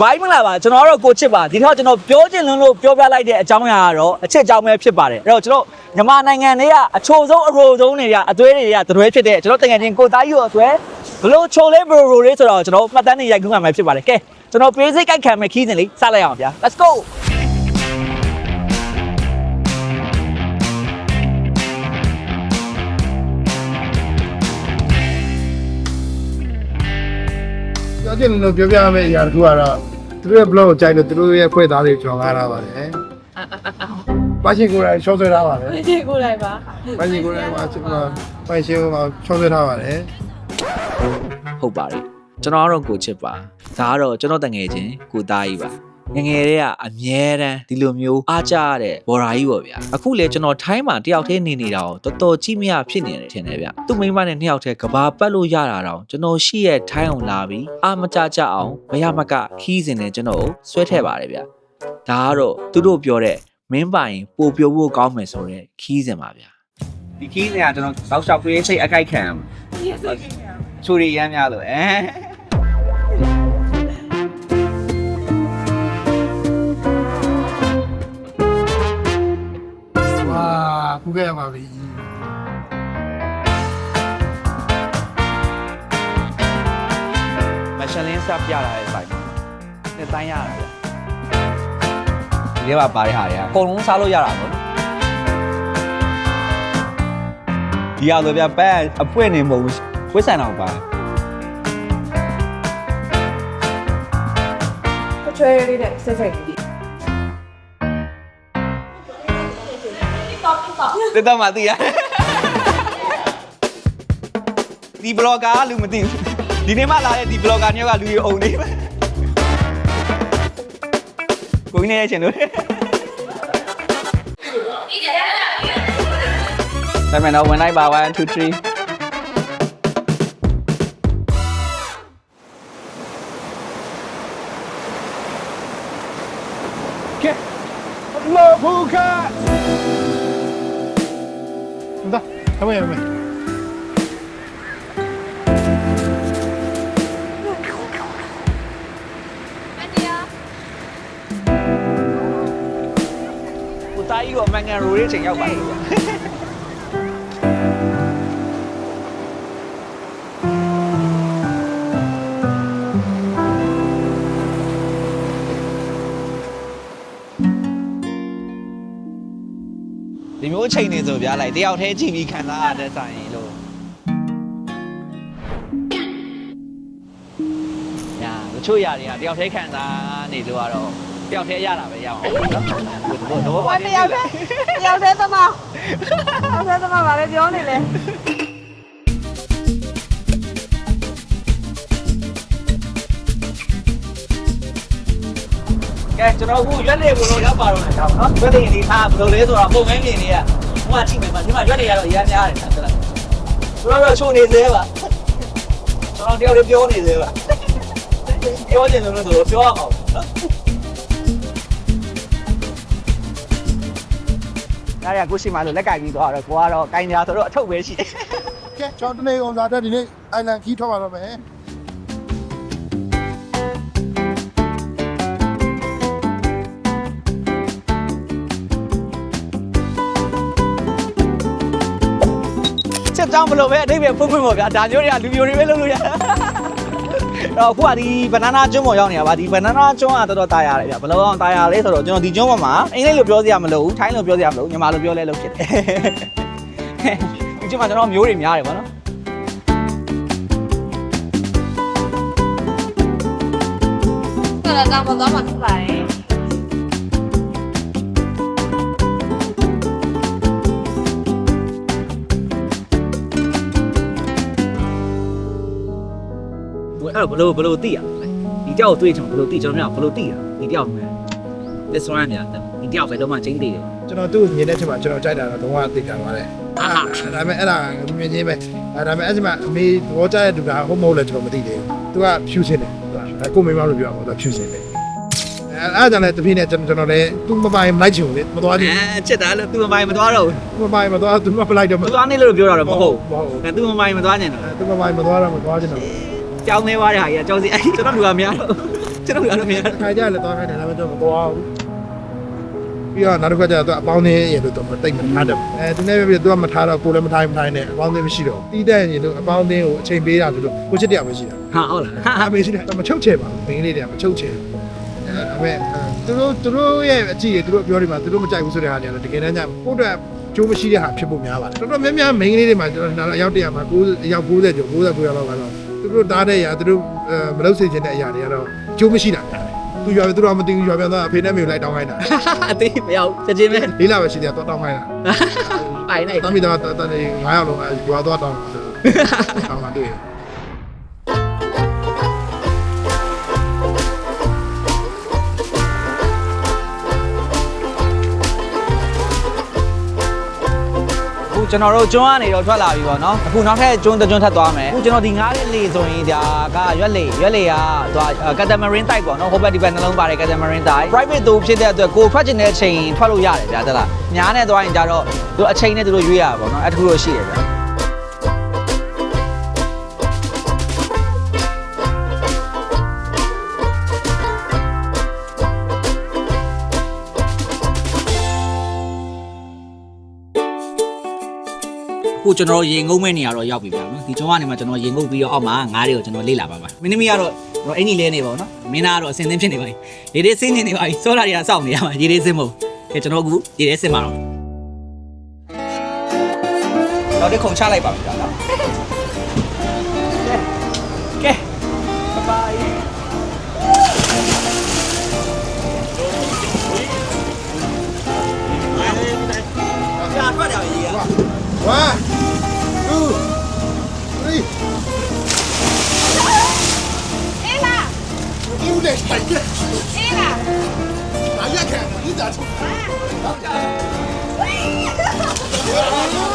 ဘိုင်းမလားပါကျွန်တော်ကတော့ကိုချစ်ပါဒီထောက်ကျွန်တော်ပြောချင်လွန်းလို့ပြောပြလိုက်တဲ့အကြောင်းအရာကတော့အချစ်အကြောင်းပဲဖြစ်ပါတယ်အဲ့တော့ကျွန်တော်မြန်မာနိုင်ငံတွေကအချိုဆုံးအရိုဆုံးတွေကအသွေးတွေကတရွဲဖြစ်တဲ့ကျွန်တော်တကယ်ချင်းကိုသားကြီးကိုအသွဲဘလို့ချိုလေးဘရိုဘရိုလေးဆိုတော့ကျွန်တော်မှတ်တမ်းနေရိုက်ကူးမှမှာဖြစ်ပါတယ်ကဲကျွန်တော်ပေးစိတ်ကြိုက်ခံမဲ့ခီးစဉ်လေးစလိုက်အောင်ဗျာ let's go ပြောချင်လို့ပြောပြရမယ့်အရာတစ်ခုကတော့သူတို့ရဲ့ blog ကိုကြိုက်လို့သူတို့ရဲ့ဖွဲ့သားတွေကြော်ကားထားပါတယ်။ပါရှင်ကိုယ်တိုင်ချောဆွဲထားပါတယ်ဒီကိုလိုက်ပါ။ပါရှင်ကိုယ်တိုင်မှာကျွန်တော်ပါရှင်ကိုချောဆွဲထားပါတယ်ဟုတ်ပါတယ်ကျွန်တော်ကတော့ကိုချစ်ပါဒါကတော့ကျွန်တော်တငယ်ချင်းကိုသားကြီးပါ ငယ်ငယ်တည်းကအမြဲတမ်းဒီလိုမျိုးအားကြရတဲ့ဘော်ရာကြီးပေါ့ဗျာအခုလေကျွန်တော်ထိုင်းမှာတယောက်တည်းနေနေတာကိုတော်တော်ကြီးမရဖြစ်နေတယ်ထင်တယ်ဗျသူ့မိန်းမနဲ့နှစ်ယောက်တည်းကဘာပတ်လို့ရတာတော့ကျွန်တော်ရှိရဲ့ထိုင်းအောင်လာပြီးအာမကြကြအောင်မရမကခီးစင်နဲ့ကျွန်တော်ကိုဆွဲထည့်ပါတယ်ဗျဒါကတော့သူတို့ပြောတဲ့မင်းပိုင်ပို့ပြဖို့ကောင်းမယ်ဆိုတဲ့ခီးစင်ပါဗျာဒီခီးစင်ကကျွန်တော်တောက်လျှောက်ပြေးစိတ်အကြိုက်ခံချူရီရမ်းများလို့အဲ။ ခုခဲ့ရပါပြီမရှလင်းဆက်ပြလာတဲ့ဆိုင်မှာနှစ်တိုင်းရတာဗျဒီထဲမှာပါတဲ့ဟာတွေကအကုန်လုံးစားလို့ရတာပေါ့နော်ဒီဟာဆိုဗျပန်းအပွင့်နေမဟုတ်ဘူးဝစ်ဆန်အောင်ပါချွဲလေးနဲ့ဆက်ဆက်ကြည့် တက်တော့မှသိရဒီဘလော့ဂါကလူမသိဘူးဒီနေ့မှလာတဲ့ဒီဘလော့ဂါညောကလူတွေအုံနေပဲကိုင်းနေရချင်လို့ဒါမှမဟုတ်ဝင်လိုက်ပါ1 2 3။ ဒါအမေအမေကိုသားကြီးကအမှန်က အချိန်နေဆိုဗျာလိုက်တယောက်တည်းကြည့်ပြီးခံစားရတဲ့ဆိုင်လို့ညာတချို့ຢာတွေကတယောက်တည်းခံစားနေလို့ကတော့တယောက်တည်းရတာပဲရအောင်နော်တော့ဘာတယောက်တည်းတယောက်တည်းသမားတယောက်တည်းသမားဗါလဲပြောနေလဲကဲကျွန်တော်အခုရွက်နေဘလို့ရောက်ပါတော့တယ်နော်ရွက်နေနေထားဘလို့လဲဆိုတော့ပုံမဲမြင်နေရ ဟိုကချိန်မယ်မှာဒီမှာရွက်နေရတော့အများများတယ်ဆက်လက်ကျွန်တော်တို့ချိုနေသေးပါကျွန်တော်တယောက်တည်းပြောနေသေးပါပြောနေတယ်လို့ဆိုတော့ပြောရအောင်နော်ဒါရကိုရှိမှလို့လက်ကင်ပြီးတော့ကိုကတော့ကင်ညာဆိုတော့အထုပ်ပဲရှိတယ်။ကဲကျွန်တော်တနေ့အောင်စားတဲ့ဒီနေ့အိုင်လန်ခီးထွက်ပါတော့မယ်။ ချက်ကြောင်းမလို့ပဲအတိတ်ပဲဖွင့်ဖွင့်ပေါ့ဗျာဒါမျိုးတွေကလူမျိုးတွေပဲလုပ်လို့ရတော့အခုကဒီဘနာနာကျွန်းပေါ်ရောက်နေတာပါဒီဘနာနာကျွန်းကတော်တော်တာယာတယ်ဗျဘယ်လိုအောင်တာယာလဲဆိုတော့ကျွန်တော်ဒီကျွန်းပေါ်မှာအင်္ဂလိပ်လိုပြောစရာမလိုဘူးထိုင်းလိုပြောစရာမလိုဘူးမြန်မာလိုပြောလဲလို့ဖြစ်တယ်ဒီကျွန်းမှာကျွန်တော်မျိုးတွေများတယ်ဗောနော်ကတော့တော့မသွားမှဖြစ်ပါတယ် အဲ့တော့ဘလို့ဘလို့သိရဒီတယောက်တွေ့ချင်ဘလို့သိကျွန်တော်ကဘလို့သိရဒီတယောက်မှ this one ညာဒီတယောက်ပဲလုံးဝချင်းသေးတယ်ကျွန်တော်သူ့မြင်တဲ့ချိန်မှာကျွန်တော်ကြိုက်တာတော့လုံးဝသိကြပါတယ်အာဒါပေမဲ့အဲ့ဒါလူမြင်ချင်းပဲဒါပေမဲ့အဲ့ဒီမှာအမေသဘောကျတဲ့လူကဟုတ်မဟုတ်လဲကျွန်တော်မသိသေးဘူးသူကဖြူစင်တယ်ကိုမိမလို့ပြောပါတော့ဖြူစင်တယ်အဲ့အားကြောင့်လည်းတပြင်းနဲ့ကျွန်တော်လည်းသူမပိုင်မလိုက်ချင်ဘူးလေမသွားချင်ဘူးအဲချက်တာလည်းသူမပိုင်မသွားတော့ဘူးသူမပိုင်မသွားသူမပလိုက်တော့မသွားနေလို့ပြောတာတော့မဟုတ်ဘူးအဲသူမပိုင်မသွားချင်တော့သူမပိုင်မသွားတော့မသွားချင်တော့ ကြောင်းနေသွားတဲ့ဟာကြီးကကြောင်းစီအဲ့ကျွန်တော်လူကများတော့ကျွန်တော်ကတော့မြင်ခါကြလည်းသွားခိုင်းတယ်ဒါပေမဲ့တော့မသွားဘူးပြီးတော့နောက်တစ်ခါကျတော့အပေါင်းသေးရေလို့တော့မတိတ်မထားတယ်အဲဒီနေ့ပဲသူကမထားတော့ကိုလည်းမထားမထားနဲ့အပေါင်းသေးမရှိတော့တီးတဲ့ရေလို့အပေါင်းသေးကိုအချိန်ပေးတာဆိုလို့ကိုချစ်တရားပဲရှိတာဟာဟုတ်လားအမေရှိတယ်မချုပ်ချယ်ပါဘူးမင်းလေးတွေကမချုပ်ချယ်အဲဒါပေမဲ့သူတို့သူတို့ရဲ့အကြည့်ရသူတို့ပြောနေမှာသူတို့မကြိုက်ဘူးဆိုတဲ့ဟာတွေကတော့တကယ်တမ်းကျကိုယ့်အတွက်ကျိုးမရှိတဲ့ဟာဖြစ်ဖို့များပါတယ်တော်တော်များများ main လေးတွေမှာကျွန်တော်နောက်အယောက်တရာမှာ90အယောက်90ကျော်99ယောက်လောက်ကတော့သူ တို့တားတဲ့အရာသူတို့မလုပ်စေချင်တဲ့အရာတွေကတော့ကျိုးမရှိတာများတယ်သူရွာပဲသူတို့မသိဘူးရွာပြန်တော့အဖေနဲ့မေကိုလိုက်တောင်းခိုင်းတာအသေးမရောက်ချက်ချင်းပဲလေးလာပဲရှိတယ်တော့တောင်းခိုင်းတာပိုင်လိုက်တမ်းမိတော့တန်နေ9ယောက်လုံးရွာတော့တောင်းတောင်းတာတွေ့ ကျွန်တော်တို့ကျွန်းကနေတော့ထွက်လာပြီပေါ့နော်အခုနောက်ထပ်ကျွန်းတစ်ကျွန်းထပ်သွားမယ်အခုကျွန်တော်ဒီငားလေးလေဆိုရင်ဒါကရွက်လေရွက်လေကသွားကတ်တမရင်းတိုက်ပေါ့နော်ဟိုဘက်ဒီဘက်နှလုံးပါတယ်ကတ်တမရင်းတိုက် private တူဖြစ်တဲ့အတွက်ကိုထွက်ချင်တဲ့အချိန်ထွက်လို့ရတယ်ဗျာတလားညားနဲ့သွားရင်ကြတော့သူအချိန်နဲ့သူတို့ရွေးရပါပေါ့နော်အဲ့တခုတော့ရှိတယ်ဗျာ ကိုကျွန်တော်ရေငုံမဲ့နေရာတော့ရောက်ပြီဗျာနော်ဒီကျောင်းကနေမှကျွန်တော်ရေငုံပြီးတော့အောက်မှာငါးတွေကိုကျွန်တော်လေ့လာပါပါမင်းသမီးကတော့တော့အင်ကြီးလဲနေပါတော့နော်မင်းသားကတော့အစင်သင်းဖြစ်နေပါပြီရေတွေစင်းနေနေပါပြီစောတာတွေကစောင့်နေရမှာရေတွေစင်းမို့ကဲကျွန်တော်အခုရေတွေစင်းပါတော့တော့ဒီခုံချလိုက်ပါပြီဗျာနော်ကဲဘိုင်哇！3 အေးလားဒီဦးလေးထိုင်ခဲ့အေးလား။ဒါရက်ခံမိသားစု ဟာ။ဟုတ်ကဲ့ ဝေး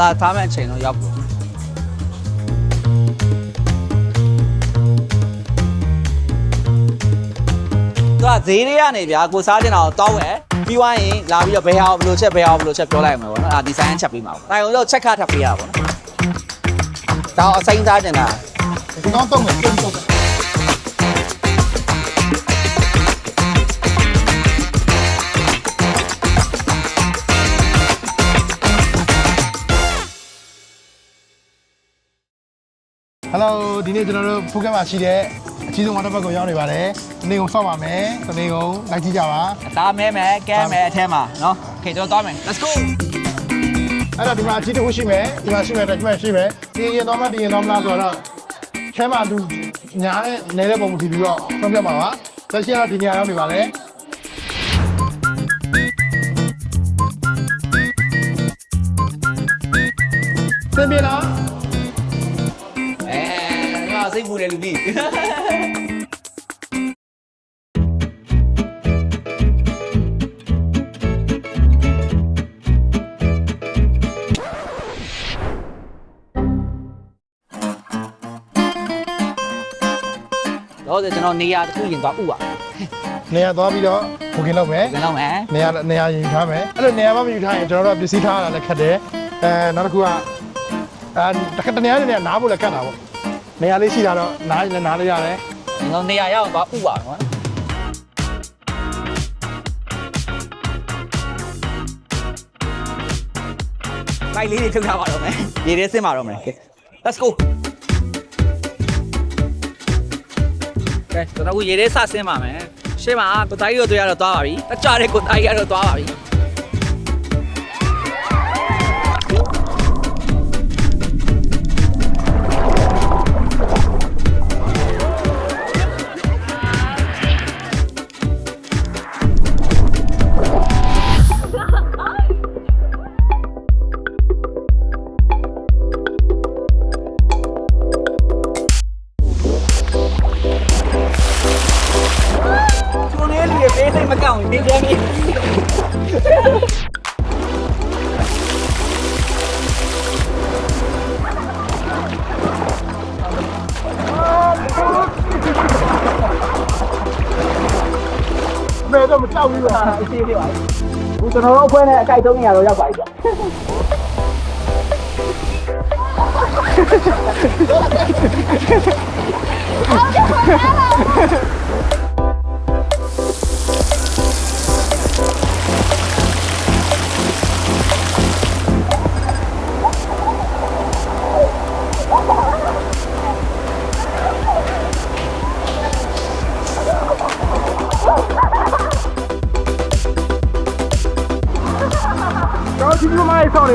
သားသားမဲ့အချိန်တော့ရောက်ပြီသူကဈေးတွေကနေဗျာကိုစားတင်တာကိုတောင်းဝယ်ပြီးသွားရင်လာပြီးတော့ဘယ်ဟာကိုဘယ်လိုချက်ဘယ်ဟာကိုဘယ်လိုချက်ပြောလိုက်မှာပေါ့နော်အာဒီဇိုင်းချက်ပေးမှာပေါ့တိုင်အောင်တော့ချက်ခါထပ်ပေးရပါပေါ့နော်ဒါအစိမ်းစားတင်တာဒီကောင်တော့မယ်ပြန်တော့ Hello ဒီနေ့ကျွန်တော်တို့ဖူးကက်မှာရှိတဲ့အကြီးဆုံး water park ကိုရောက်နေပါတယ်။ဒီနေ့ကိုစောင့်ပါမယ်။ဒီနေ့ကိုလိုက်ကြည့်ကြပါ အသားမဲမဲကဲမဲအထဲမှာเนาะโอเคကျွန်တော်သွားမယ် let's go ။အဲ့တော့ဒီမှာအကြီးတစ်ခုရှိမယ်။ဒီမှာရှိမယ်တစ်ခုရှိမယ်။ဒီရင်တော့မှဒီရင်တော့မလားဆိုတော့ခဲမှာသူညာနဲ့နေတဲ့ပုံမူတည်ပြီးတော့ဆုံးဖြတ်ပါပါ။ဆက်ရှိရဒီနေရာရောက်နေပါလေ။သင်ပြေလား တ်ပူတယ်လူကြီးတော့ကျွန်တော်နေရာတစ်ခုရင်သွားဥပါ။နေရာသွားပြီးတော့ဘုကင်လုပ်မယ်ပြန်တော့မယ်။နေရာနေရာရင်ထားမယ်။အဲ့လိုနေရာမမယူထားရင်ကျွန်တော်တို့ကပစ္စည်းထားရတာလည်းခက်တယ်။အဲနောက်တစ်ခုကအဲတစ်ခါတနေရာနဲ့နားဖို့လည်းခက်တာပေါ့။ နေရာလေးရှိတာတော့နားရင်လည်းနားလို့ရတယ်။ကျွန်တော်နေရာရောက်သွားဥပါနော်ပိုက်လေးတွေထုတ်ထားပါတော့မယ်ရေထဲဆင်းပါတော့မယ် let's go ကဲကျွန်တော်ကရေထဲစဆင်းပါမယ်ရှေ့မှာကိုတိုင်းရောတွေ့ရတော့သွားပါပြီတကြတဲ့ကိုတိုင်းရတော့သွားပါပြီ ကျွန်တော်တို့အဖွဲ့နဲ့အကြိုက်ဆုံးနေရာတော့ရောက်ပါပြီဗျကျွန်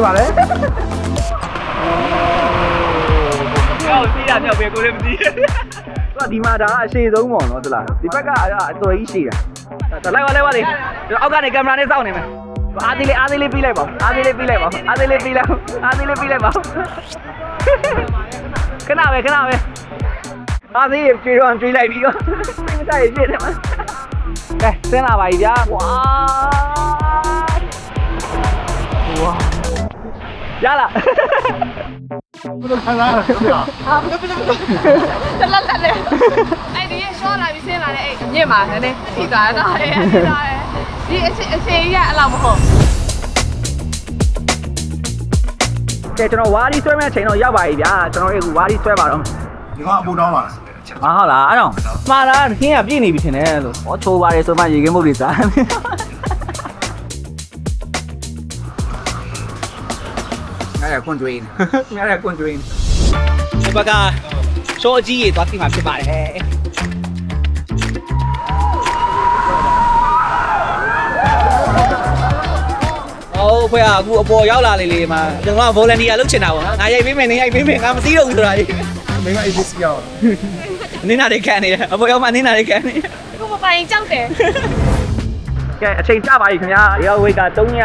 လိုမှဆောင်းနေပါလေဟောစီးရမြောက်ပဲကိုလည်းမသိဘူးသူကဒီမှာဒါအရှိဆုံးပေါ့နော်သလားဒီဘက်ကအတော်ကြီးရှိတာဒါလိုက်ပါလိုက်ပါလေကျွန်တော်အောက်ကနေကင်မရာနဲ့စောင့်နေမယ်အားသေးလေးအားသေးလေးပြီးလိုက်ပါအားသေးလေးပြီးလိုက်ပါအားသေးလေးပြီးလိုက်အားသေးလေးပြီးလိုက်ပါခဏပဲခဏပဲအားသေးရွှေတော့ကျွေးလိုက်ပြီးတော့စိတ်မတိုက်ရဖြစ်တယ်မှာကဲဆင်းလာပါပြီဗျာဝါဝါ ရလာဘယ်လိုခံစားရလဲခင်ဗျာတလက်လက်နဲ့အဲ့ဒီရှော့လာပြီးဆင်းလာတဲ့အဲ့ညစ်မှာနည်းနည်းထိသွားတာအဲ့ထိသွားတယ်ဒီအချိန်အချိန်ကြီးကအလောက်မဟုတ်ကဲကျွန်တော်ဝါးဒီဆွဲမဲ့အချိန်တော့ရောက်ပါပြီဗျာကျွန်တော်တို့အခုဝါးဒီဆွဲပါတော့ဒီကအပူတောင်းပါလားမဟုတ်လားအဲ့တော့မှားလားခင်းကပြည့်နေပြီထင်တယ်လို့ဟောချိုးပါတယ်ဆိုမှရေကင်းမုတ်တွေစား ငါရကွန်ဒွေးငါရကွန်ဒွေးဒီဘက်ကရှော့ကြီးရေသွားတိမှာဖြစ်ပါတယ်အော်ဖေကအခုအပေါ်ရောက်လာလေလေမှာကျွန်တော်က volunteer လုပ်ချင်တာပေါ့နော်ငါရိုက်ပေးမယ်နင်းရိုက်ပေးမယ်ငါမသိတော့ဘူးဆိုတာကြီးမင်းက ABS ပြောင်းနင်းနာတွေခံနေတယ်အပေါ်ရောက်မှနင်းနာတွေခံနေခုမပိုင်ကြောက်တယ်ကဲအချိန်ကြပါပြီခင်ဗျာရောဝိတ်က3ည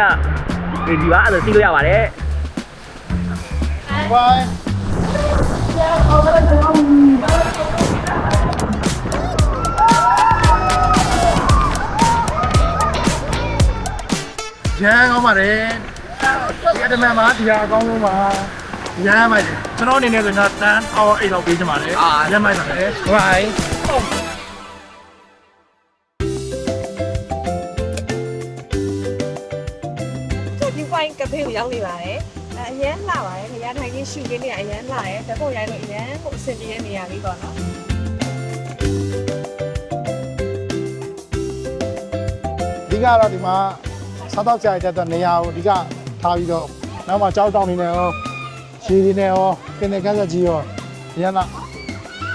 ဒီပါအဲ့လိုစီးလို့ရပါတယ် ဘိုင်ရန်ကောင်းပါတယ်ဒီအတမန်မှာဒီဟာအကောင်းဆုံးပါရန်မိုက်တယ်ကျွန်တော်အနေနဲ့ဆိုရင်တန်းအော်အိတ်လောက်ပေးချင်ပါတယ်ရန်မိုက်ပါတယ်ဘိုင်ဒီပိုင်ကဖေးကိုရောက်နေပါတယ် အရန်လာပါတယ်နေရာထိုင်ခင်းရှူခင်းနေအရန်လာတယ်ဓာတ်ပုံရိုက်လို့အရန်ကိုအဆင်ပြေတဲ့နေရာလေးပေါ့နော်အဓိကတော့ဒီမှာစားတော့ကြာတဲ့အတွက်နေရာကိုအဓိကထားပြီးတော့နောက်မှကြောက်တောင်းနေနေရောရှည်နေနေရောကင်းနေကန်းဆက်ကြီးရောရန်လာ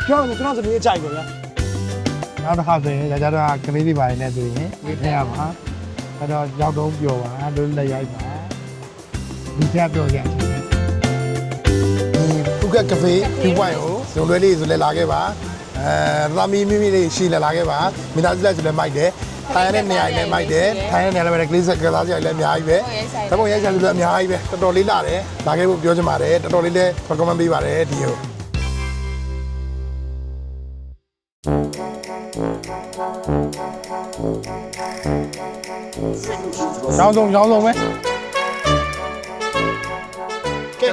ပြောရင်ကျွန်တော်စပင်းကြိုက်ပါဗျာနောက်တစ်ခါဆိုရင်ကြာကြာတော့ကလေးတွေပါနေဆိုရင်ဝေးထည့်ရပါအဲ့တော့ရောက်တော့ပြောပါလို့လက်ရိုက်ပါ ဒီကြပြောကြတယ်ဒီဥကကဖေးဒီဝိုင်ကိုဇုံလွဲလေးဆိုလဲလာခဲ့ပါအဲသမီးမိမိလေးရှည်လဲလာခဲ့ပါမိသားစုလက်ဆိုလဲမိုက်တယ်ထိုင်ရတဲ့နေရာလည်းမိုက်တယ်ထိုင်ရတဲ့နေရာလည်းပဲကလေးစက်ကစားစရာလည်းအများကြီးပဲတပုံရိုက်စရာလည်းအများကြီးပဲတော်တော်လေးလာတယ်လာခဲ့ဖို့ပြောချင်ပါတယ်တော်တော်လေးလည်း recommend ပေးပါတယ်ဒီကိုရောင်းဆုံးရောင်းဆုံးပဲ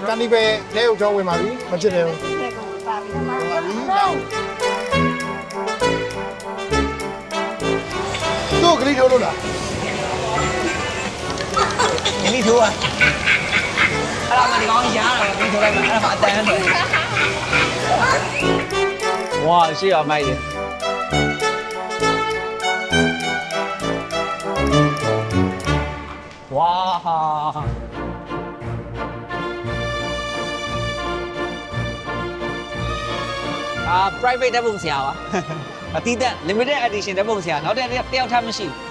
ကဲကန်ဒီပဲလဲကိုကြောင်းဝင်ပါပြီမချစ်တယ်ဘူးတို့ကလေးထိုးလို့လားဒီလိုထိုးอ่ะအဲ့ဒါမှဒီကောင်ရားတာဒီထိုးလိုက်မှအဲ့ဒါမှအတန်းတယ်ဝါရှေ့ရမိုက်တယ်ဝါ အာ private တက်ပုံဆရာပါအတိတ် limited edition တက်ပုံဆရာနောက်တစ်တယောက်ထပ်မရှိဘူး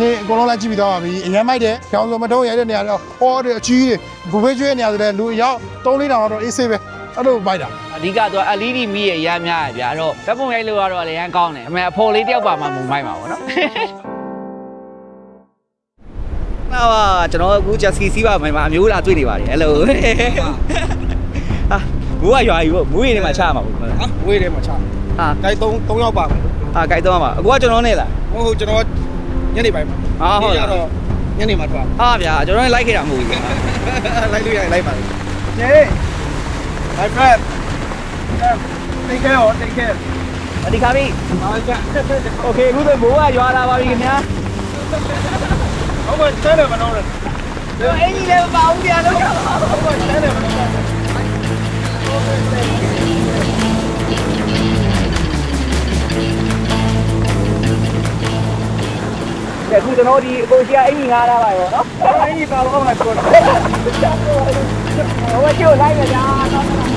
နေအကုန်လုံးလိုက်ကြည့်ပြီးတော့ပါပြီအရင်မိုက်တယ်ကျောင်းစုံမထုံးရိုက်တဲ့နေရာတော့ဟောတယ်အကြီးတွေဘူဖေးကျွေးနေရာဆိုတဲ့လူအယောက်3 4တောင်တော့အေးဆေးပဲ အဲ့လိုမိုက်တာအဓိကတော့ LED မီးရရမ်းများရဗျာအဲ့တော့ဓာတ်ပုံရိုက်လို့ကတော့လည်းရမ်းကောင်းတယ်အမေအဖော်လေးတယောက်ပါမှမုံမိုက်ပါဘောနော်အဲငါပါကျွန်တော်အခု jet ski စီးပါမယ်မှာအမျိုးလာတွေ့နေပါတယ်အဲ့လိုဟာဘူးကရွာကြီးပေါ့ဘူးရည်နေမှာချရမှာပေါ့ဟာဝေးတယ်မှာချာဟာဂိုက်3 3ယောက်ပါမယ်ဟာကြိုက်တော့မှာအခုကကျွန်တော်နဲ့လားဟုတ်ဟုတ်ကျွန်တော်ညနေပိုင်းမှာဟာဟုတ်လားတော့ညနေမှာထွက်ဟာဗျာကျွန်တော်လည်းလိုက်ခဲ့တာမဟုတ်ဘူးလိုက်လို့ရရင်လိုက်ပါလေ Hey My friend. Take care, oh, take care. အဒီခါပြီ I'll get. Okay အခုတော့ဘိုးကရွာလာပါပြီခင်ဗျာ How much time have I known it? ကျွန်တော်အင်ကြီးလည်းမပါဘူးကြာလို့ How much time have I known it? တယ်အခုကျွန်တော်ဒီအကိုရှိကအင်ကြီးငားထားပါရောနော်အင်းကြီးပါတော့မှပြောတယ်ဟိုကကျိုးလိုက်ရကြတော့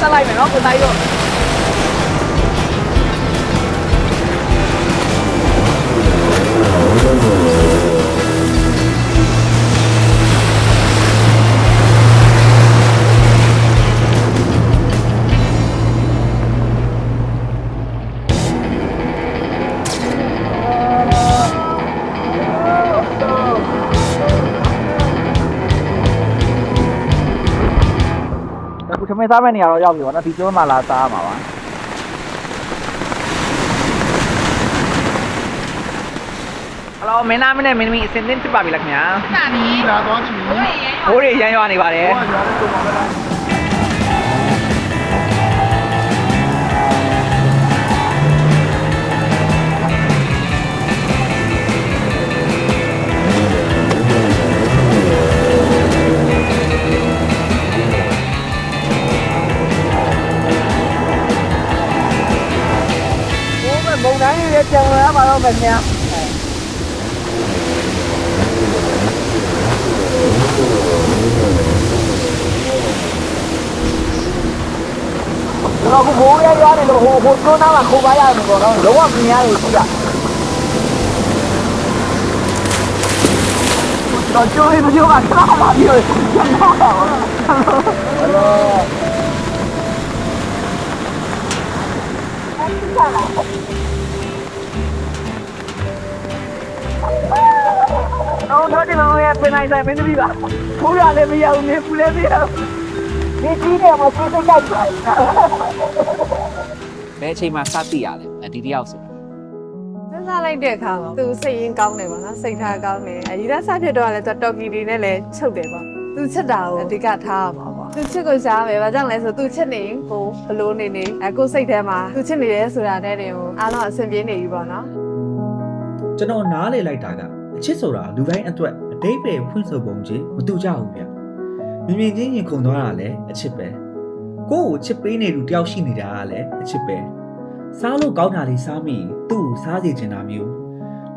เคကျွန်တော်ဟိုဘက်တက်လိုက်မယ်နော်ကို မင်းစားမယ့်နေရာတော့ရောက်ပြီပေါ့နော်ဒီကျွန်းမှာလာစားမှာပါဟယ်လိုမင်းသားမင်းနဲ့မင်းသမီးအစင်သင့်ဖြစ်ပါပြီလားခင်ဗျာတာပြီလာတော့ချီဘိုးရေရဲဘိုးတွေရမ်းရွာနေပါတယ် ဟိုကရွာလေးတော့မှာလား လာပါတော့ခင်ဗျာကျွန်တော်ကဘိုးရရွာနေလို့ဟိုဟို ကျွန်းသားမှာခိုးပါရတယ်ပေါ့နော်လုံးဝပြင်းရတယ်ရှိတာတော့ကျိုးရမကျိုးပါခါပါပြီးတော့ကျွန်တော်တော့ဟယ်လိုတော့တော့ဒီကောင်ရဲ့ပြင်နိုင်ဆိုင်မင်းသမီးပါဖိုးရလည်းမရဘူးနေပူလည်းမရဘူးဒီကြီးတယ်မစိတ်စိတ်ကြိုက်ပါဘယ်အချိန်မှစသိရလဲဒီတယောက်ဆိုတာစဉ်းစားလိုက်တဲ့အခါမှာသူစိတ်ရင်းကောင်းတယ်ပေါ့နော်စိတ်ထားကောင်းတယ်အရီသားစားဖြစ်တော့လည်းသူတော်ကီတွေနဲ့လည်းချုပ်တယ်ပေါ့သူချစ်တာကိုအဓိကထားရမှာပေါ့သူချစ်ကိုရှားမယ်ဘာကြောင့်လဲဆိုသူချစ်နေရင်ကိုဘလို့နေနေအကိုစိတ်ထဲမှာသူချစ်နေရဲဆိုတာနဲ့တင်ကိုအားလုံးအဆင်ပြေနေပြီပေါ့နော်ကျွန်တော်နားလေလိုက်တာက အချစ်ဆိုတာလူတိုင်းအတွက်အတိတ်ပဲဖွင့်ဆိုပုံချင်းမတူကြဘူးဗျမြင်မြင်ချင်းရင်ခုန်သွားတာလည်းအချစ်ပဲကိုယ့်ကိုချစ်ပေးနေလူတယောက်ရှိနေတာကလည်းအချစ်ပဲစားလို့ကောင်းတာလေးစားမိရင်သူ့ကိုစားစေချင်တာမျိုး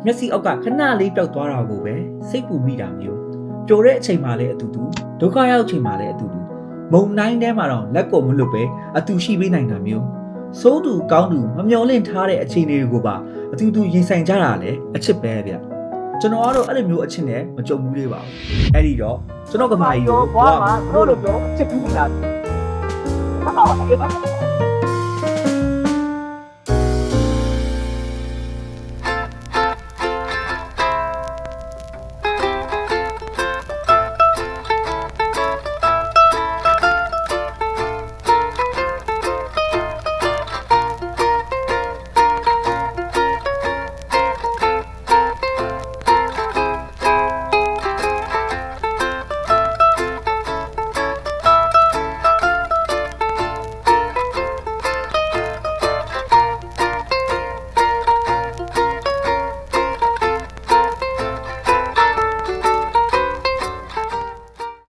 မျက်စိအောက်ကခဏလေးပျောက်သွားတာကိုပဲစိတ်ပူမိတာမျိုးပျော်တဲ့အချိန်မှလည်းအတူတူဒုက္ခရောက်ချိန်မှလည်းအတူတူမုံနိုင်ထဲမှာတော့လက်ကိုမလွတ်ပဲအတူရှိပေးနိုင်တာမျိုးစိုးတူကောင်းတူမမျော်လင့်ထားတဲ့အခြေအနေတွေကိုပါအတူတူရင်ဆိုင်ကြတာလည်းအချစ်ပဲဗျ ကျွန်တော်ကတော့အဲ့လိုမျိုးအချစ်နဲ့မကြုံဘူးလေးပါဘူးအဲ့ဒီတော့ကျွန်တော်ကမာကြီးကိုဘွားမှာတို့လိုပြောချစ်ပြီးလာ